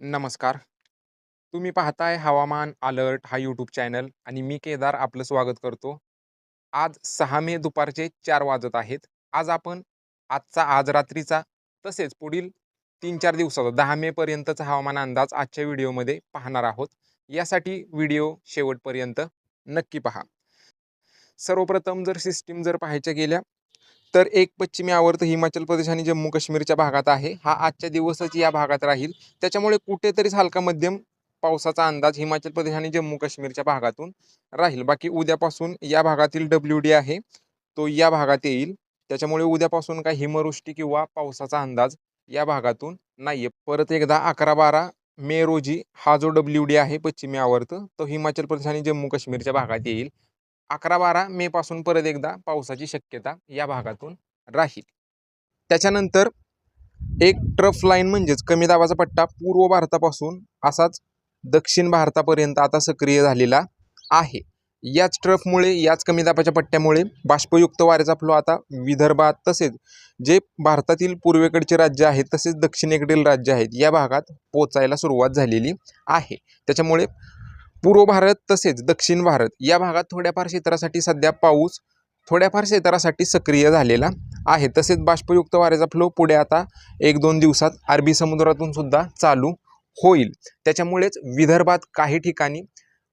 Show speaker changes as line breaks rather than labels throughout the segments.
नमस्कार. तुम्ही पाहताय हवामान अलर्ट हा यूट्यूब चॅनल आणि मी केदार आपलं स्वागत करतो. आज सहा मे दुपारचे चार वाजत आहेत. आज आपण आजचा आज रात्रीचा तसेच पुढील 3-4 दिवसाचा दहा मे पर्यंतचा हवामान अंदाज आजच्या व्हिडिओमध्ये पाहणार आहोत. यासाठी व्हिडिओ शेवटपर्यंत नक्की पहा. सर्वप्रथम जर सिस्टीम जर पाहायच्या गेल्या तर एक पश्चिमी आवर्त हिमाचल प्रदेश आणि जम्मू काश्मीरच्या भागात आहे. हा आजच्या दिवसच या भागात राहील. त्याच्यामुळे कुठेतरी हलका मध्यम पावसाचा अंदाज हिमाचल प्रदेश आणि जम्मू काश्मीरच्या भागातून राहील. बाकी उद्यापासून या भागातील डब्ल्यू-डी आहे, तो या भागात येईल. त्याच्यामुळे उद्यापासून काही हिमवृष्टी किंवा पावसाचा अंदाज या भागातून नाहीये. परत एकदा 11-12 मे रोजी हा जो डब्ल्यू-डी आहे पश्चिमी आवर्त, तो हिमाचल प्रदेश आणि जम्मू काश्मीरच्या भागात येईल. 11-12 मे पासून परत एकदा पावसाची शक्यता या भागातून राहील. त्याच्यानंतर एक ट्रफ लाईन म्हणजेच कमी दाबाचा पट्टा पूर्व भारतापासून असाच दक्षिण भारतापर्यंत आता सक्रिय झालेला आहे. याच ट्रफमुळे याच कमी दाबाच्या पट्ट्यामुळे बाष्पयुक्त वाऱ्याचा फ्लो आता विदर्भात तसेच जे भारतातील पूर्वेकडचे राज्य आहेत तसेच दक्षिणेकडील राज्य आहेत या भागात पोचायला सुरुवात झालेली आहे. त्याच्यामुळे पूर्व भारत तसेच दक्षिण भारत या भागात थोड्याफार क्षेत्रासाठी सध्या पाऊस थोड्याफार क्षेत्रासाठी सक्रिय झालेला आहे. तसेच बाष्पयुक्त वाऱ्याचा फ्लो पुढे आता 1-2 दिवसात अरबी समुद्रातून सुद्धा चालू होईल. त्याच्यामुळेच विदर्भात काही ठिकाणी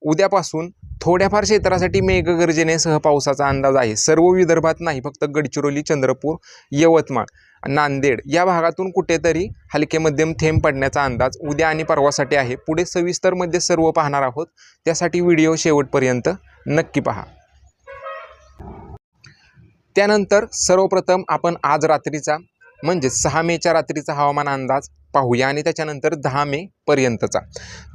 उद्यापासून थोड्याफार क्षेत्रासाठी मेघगर्जनेसह पावसाचा अंदाज आहे. सर्व विदर्भात नाही, फक्त गडचिरोली, चंद्रपूर, यवतमाळ, नांदेड या भागातून कुठेतरी हलके मध्यम थेंब पडण्याचा अंदाज उद्या आणि परवासाठी आहे. पुढे सविस्तरमध्ये सर्व पाहणार आहोत. त्यासाठी व्हिडिओ शेवटपर्यंत नक्की पहा. त्यानंतर सर्वप्रथम आपण आज रात्रीचा म्हणजेच सहा मेच्या रात्रीचा हवामान अंदाज पाहूया आणि त्याच्यानंतर दहा मे पर्यंतचा.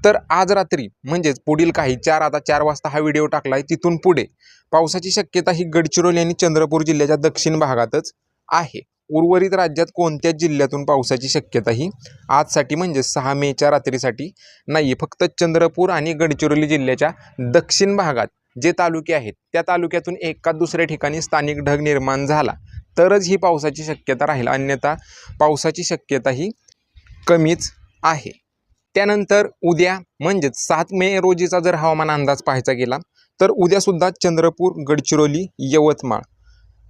तर आज रात्री म्हणजेच पुढील काही चार आता चार वाजता हा व्हिडिओ टाकला आहे तिथून पुढे पावसाची शक्यता ही गडचिरोली आणि चंद्रपूर जिल्ह्याच्या दक्षिण भागातच आहे. उर्वरित राज्यात कोणत्याच जिल्ह्यातून पावसाची शक्यता ही आजसाठी म्हणजेच सहा मेच्या रात्रीसाठी नाही फक्त चंद्रपूर आणि गडचिरोली जिल्ह्याच्या दक्षिण भागात जे तालुके आहेत त्या तालुक्यातून एका दुसऱ्या ठिकाणी स्थानिक ढग निर्माण झाला तरच ही पावसाची शक्यता राहील. अन्यथा पावसाची शक्यता ही कमीच आहे. त्यानंतर उद्या म्हणजेच सात मे रोजीचा जर हवामान अंदाज पाहायचा गेला तर उद्यासुद्धा चंद्रपूर, गडचिरोली, यवतमाळ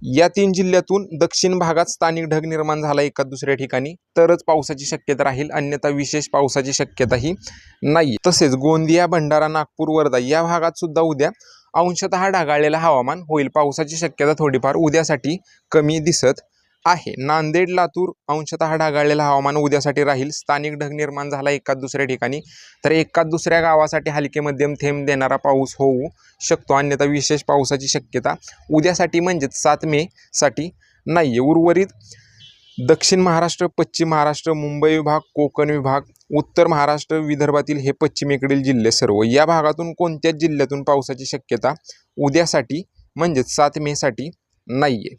या तीन जिल्ह्यातून दक्षिण भागात स्थानिक ढग निर्माण झाला एका दुसऱ्या ठिकाणी तरच पावसाची शक्यता राहील. अन्यथा विशेष पावसाची शक्यताही नाही. तसेच गोंदिया, भंडारा, नागपूर, वर्धा या भागात सुद्धा उद्या अंशतः ढगाळलेलं हवामान होईल. पावसाची शक्यता थोडीफार उद्यासाठी कमी दिसत आहे. नांदेड, लातूर अंशतः ढगाळलेलं हवामान उद्यासाठी राहील. स्थानिक ढग निर्माण झाला एकाच दुसऱ्या ठिकाणी तर एकाच दुसऱ्या गावासाठी हलके मध्यम थेंब देणारा पाऊस होऊ शकतो. अन्यथा विशेष पावसाची शक्यता उद्यासाठी म्हणजेच सात मे साठी आहे उर्वरित दक्षिण महाराष्ट्र, पश्चिम महाराष्ट्र, मुंबई विभाग, कोकण विभाग, उत्तर महाराष्ट्र, विदर्भातील हे पश्चिमेकडील जिल्हे सर्व या भागातून कोणत्याच जिल्ह्यातून पावसाची शक्यता उद्यासाठी म्हणजेच सात मेसाठी नाही आहे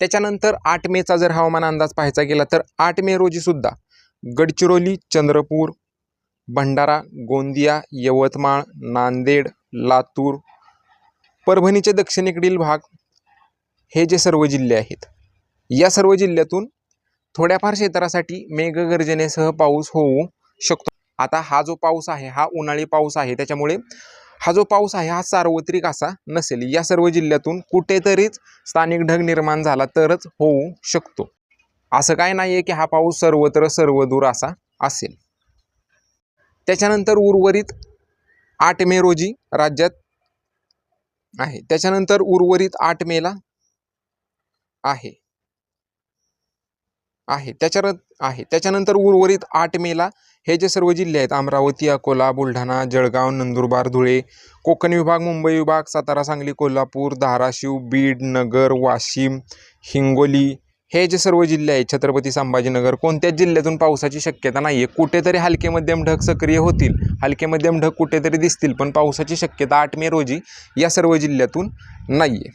त्याच्यानंतर आठ मेचा जर हवामान अंदाज पाहायचा गेला तर आठ मे रोजीसुद्धा गडचिरोली, चंद्रपूर, भंडारा, गोंदिया, यवतमाळ, नांदेड, लातूर, परभणीचे दक्षिणेकडील भाग हे जे सर्व जिल्हे आहेत या सर्व जिल्ह्यातून थोड्याफार क्षेत्रासाठी मेघगर्जनेसह पाऊस होऊ शकतो. आता हा जो पाऊस आहे हा उन्हाळी पाऊस आहे. त्याच्यामुळे हा जो पाऊस आहे हा सार्वत्रिक असा नसेल. या सर्व जिल्ह्यातून कुठेतरीच स्थानिक ढग निर्माण झाला तरच होऊ शकतो. असं काय नाही आहे की हा पाऊस सर्वत्र सर्वदूर असा असेल. त्याच्यानंतर उर्वरित आठ मे रोजी राज्यात आहे. त्याच्यानंतर उर्वरित आठ मेला आहे. आहे. त्याच्यान आहे. त्याच्यानंतर उर्वरित आठ मेला हे जे सर्व जिल्हे आहेत अमरावती, अकोला, बुलढाणा, जळगाव, नंदुरबार, धुळे, कोकण विभाग, मुंबई विभाग, सातारा, सांगली, कोल्हापूर, धाराशिव, बीड, नगर, वाशिम, हिंगोली हे जे सर्व जिल्हे आहेत छत्रपती संभाजीनगर कोणत्याच जिल्ह्यातून पावसाची शक्यता नाही आहे कुठेतरी हलके मध्यम ढग सक्रिय होतील. हलके मध्यम ढग कुठेतरी दिसतील पण पावसाची शक्यता आठ मे रोजी या सर्व जिल्ह्यातून नाही आहे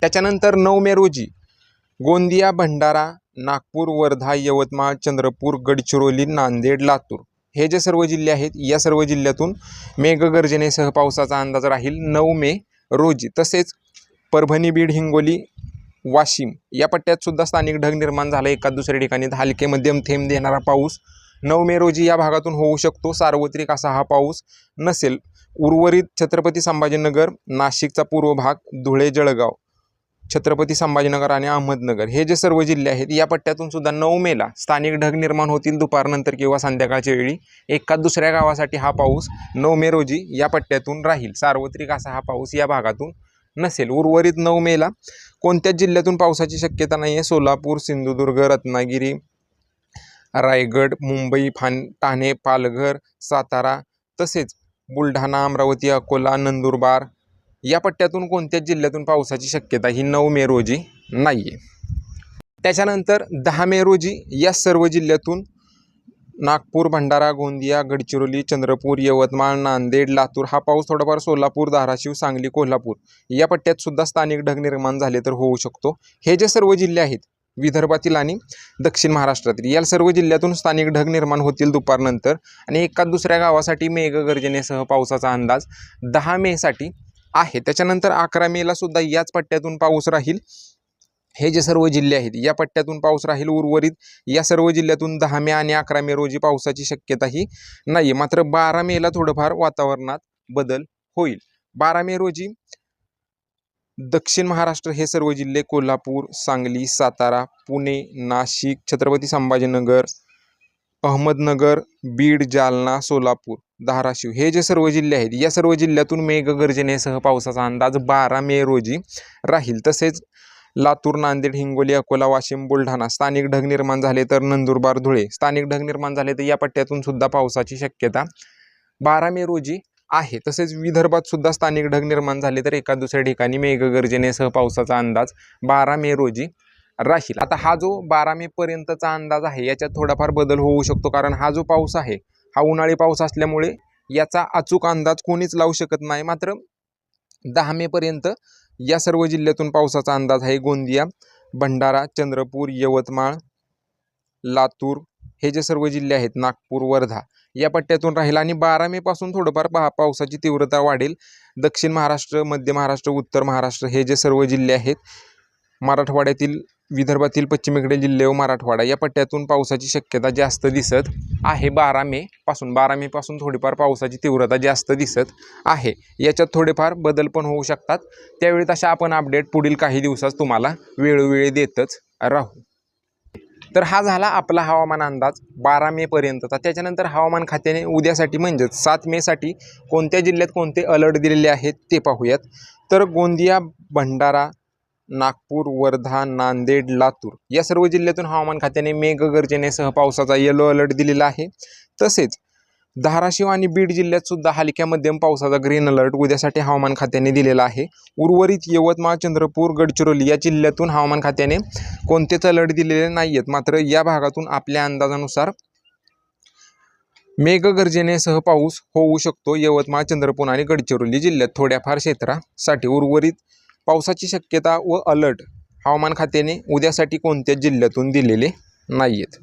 त्याच्यानंतर नऊ मे रोजी गोंदिया, भंडारा, नागपूर, वर्धा, यवतमाळ, चंद्रपूर, गडचिरोली, नांदेड, लातूर. हे जे सर्व जिल्हे आहेत या सर्व जिल्ह्यातून मेघगर्जनेसह पावसाचा अंदाज राहील नऊ मे रोजी. तसेच परभणी, बीड, हिंगोली, वाशिम या पट्ट्यात सुद्धा स्थानिक ढग निर्माण झाला. एका दुसऱ्या ठिकाणी हलके मध्यम थेंब देणारा पाऊस नऊ मे रोजी या भागातून होऊ शकतो. सार्वत्रिक असा हा पाऊस नसेल. उर्वरित छत्रपती संभाजीनगर नाशिकचा पूर्व भाग धुळे जळगाव. छत्रपती संभाजीनगर आणि अहमदनगर. हे जे सर्व जिल्हे आहेत या पट्ट्यातून सुद्धा नऊ मेला स्थानिक ढग निर्माण होतील दुपारनंतर किंवा संध्याकाळच्या वेळी. एका दुसऱ्या गावासाठी हा पाऊस नऊ मे रोजी या पट्ट्यातून राहील. सार्वत्रिक असा हा पाऊस या भागातून नसेल. उर्वरित नऊ मेला कोणत्याच जिल्ह्यातून पावसाची शक्यता नाही आहे सोलापूर सिंधुदुर्ग रत्नागिरी रायगड मुंबई फान ठाणे पालघर सातारा तसेच बुलढाणा अमरावती अकोला नंदुरबार या पट्ट्यातून कोणत्याच जिल्ह्यातून पावसाची शक्यता ही नऊ मे रोजी नाही आहे त्याच्यानंतर दहा मे रोजी या सर्व जिल्ह्यातून नागपूर भंडारा गोंदिया गडचिरोली चंद्रपूर यवतमाळ नांदेड लातूर हा पाऊस थोडाफार सोलापूर धाराशिव सांगली कोल्हापूर या पट्ट्यात सुद्धा स्थानिक ढग निर्माण झाले तर होऊ शकतो. हे जे सर्व जिल्हे आहेत विदर्भातील आणि दक्षिण महाराष्ट्रातील या सर्व जिल्ह्यातून स्थानिक ढग निर्माण होतील दुपारनंतर आणि एका दुसऱ्या गावासाठी मेघगर्जनेसह पावसाचा अंदाज दहा मेसाठी आहे. त्याच्यानंतर अकरा मेला सुद्धा याच पट्ट्यातून पाऊस राहील. हे जे सर्व जिल्हे आहेत या पट्ट्यातून पाऊस राहील उर्वरित. या सर्व जिल्ह्यातून दहा मे आणि अकरा मे रोजी पावसाची शक्यताही नाही मात्र बारा मेला थोडंफार वातावरणात बदल होईल. बारा मे रोजी दक्षिण महाराष्ट्र हे सर्व जिल्हे कोल्हापूर सांगली सातारा पुणे नाशिक छत्रपती संभाजीनगर अहमदनगर बीड जालना सोलापूर धाराशिव. हे जे सर्व जिल्हे आहेत या सर्व जिल्ह्यातून मेघगर्जनेसह पावसाचा अंदाज बारा मे रोजी राहील. तसेच लातूर नांदेड हिंगोली अकोला वाशिम बुलढाणा स्थानिक ढग निर्माण झाले तर नंदुरबार धुळे स्थानिक ढग निर्माण झाले तर या पट्ट्यातून सुद्धा पावसाची शक्यता बारा मे रोजी आहे. तसेच विदर्भात सुद्धा स्थानिक ढग निर्माण झाले तर एका दुसऱ्या ठिकाणी मेघगर्जनेसह पावसाचा अंदाज बारा मे रोजी राहील. आता हा जो बारा मे पर्यंतचा अंदाज आहे याच्यात थोडाफार बदल होऊ शकतो. कारण हा जो पाऊस आहे हा उन्हाळी पाऊस असल्यामुळे याचा अचूक अंदाज कोणीच लावू शकत नाही. मात्र दहा मेपर्यंत या सर्व जिल्ह्यातून पावसाचा अंदाज आहे. गोंदिया भंडारा चंद्रपूर यवतमाळ लातूर हे जे सर्व जिल्हे आहेत नागपूर वर्धा या पट्ट्यातून राहील आणि बारा मेपासून थोडंफार पहा पावसाची तीव्रता वाढेल. दक्षिण महाराष्ट्र मध्य महाराष्ट्र उत्तर महाराष्ट्र हे जे सर्व जिल्हे आहेत मराठवाड्यातील विदर्भातील पश्चिमेकडील जिल्हे व मराठवाडा या पट्ट्यातून पावसाची शक्यता जास्त दिसत आहे. बारा मे पासून बारा मे पासून थोडीफार पावसाची तीव्रता जास्त दिसत आहे. याच्यात थोडेफार बदल पण होऊ शकतात. त्यावेळी तशा आपण अपडेट पुढील काही दिवसात तुम्हाला वेळोवेळी देतच राहू. तर हा झाला आपला हवामान अंदाज बारा मेपर्यंतचा त्याच्यानंतर हवामान खात्याने उद्यासाठी म्हणजेच सात मेसाठी कोणत्या जिल्ह्यात कोणते अलर्ट दिलेले आहेत ते पाहूयात. तर गोंदिया भंडारा नागपूर वर्धा नांदेड लातूर या सर्व जिल्ह्यातून हवामान खात्याने मेघगर्जनेसह पावसाचा येलो अलर्ट दिलेला आहे. तसेच धाराशिव आणि बीड जिल्ह्यात सुद्धा हलक्या मध्यम पावसाचा ग्रीन अलर्ट उद्यासाठी हवामान खात्याने दिलेला आहे. उर्वरित यवतमाळ चंद्रपूर गडचिरोली या जिल्ह्यातून हवामान खात्याने कोणतेच अलर्ट दिलेले नाही आहेत मात्र या भागातून आपल्या अंदाजानुसार मेघगर्जनेसह पाऊस होऊ शकतो. यवतमाळ चंद्रपूर आणि गडचिरोली जिल्ह्यात थोड्याफार क्षेत्रासाठी उर्वरित पावसाची शक्यता व अलर्ट हवामान खात्याने उद्यासाठी कोणत्याच जिल्ह्यातून दिलेले नाही आहेत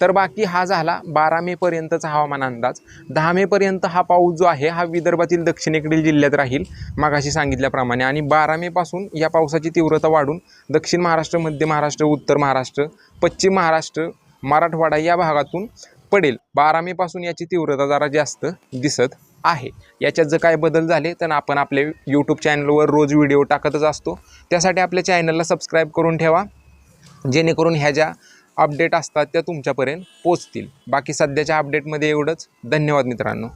तर बाकी हा झाला बारा मेपर्यंतचा हवामान अंदाज. दहा मेपर्यंत हा पाऊस जो आहे हा विदर्भातील दक्षिणेकडील जिल्ह्यात राहील मागाशी सांगितल्याप्रमाणे. आणि बारा मेपासून या पावसाची तीव्रता वाढून दक्षिण महाराष्ट्र मध्य महाराष्ट्र उत्तर महाराष्ट्र पश्चिम महाराष्ट्र मराठवाडा या भागातून पडेल. बारा मे पासून याची तीव्रता जरा जास्त दिसत आहे. याच्यात जर काय बदल झाले तर आपण आपल्या यूट्यूब चॅनलवर रोज व्हिडिओ टाकतच असतो. त्यासाठी आपल्या चॅनलला सबस्क्राईब करून ठेवा. जेणेकरून ह्या ज्या अपडेट असतात त्या तुमच्यापर्यंत पोचतील. बाकी सध्याच्या अपडेटमध्ये एवढंच. धन्यवाद मित्रांनो.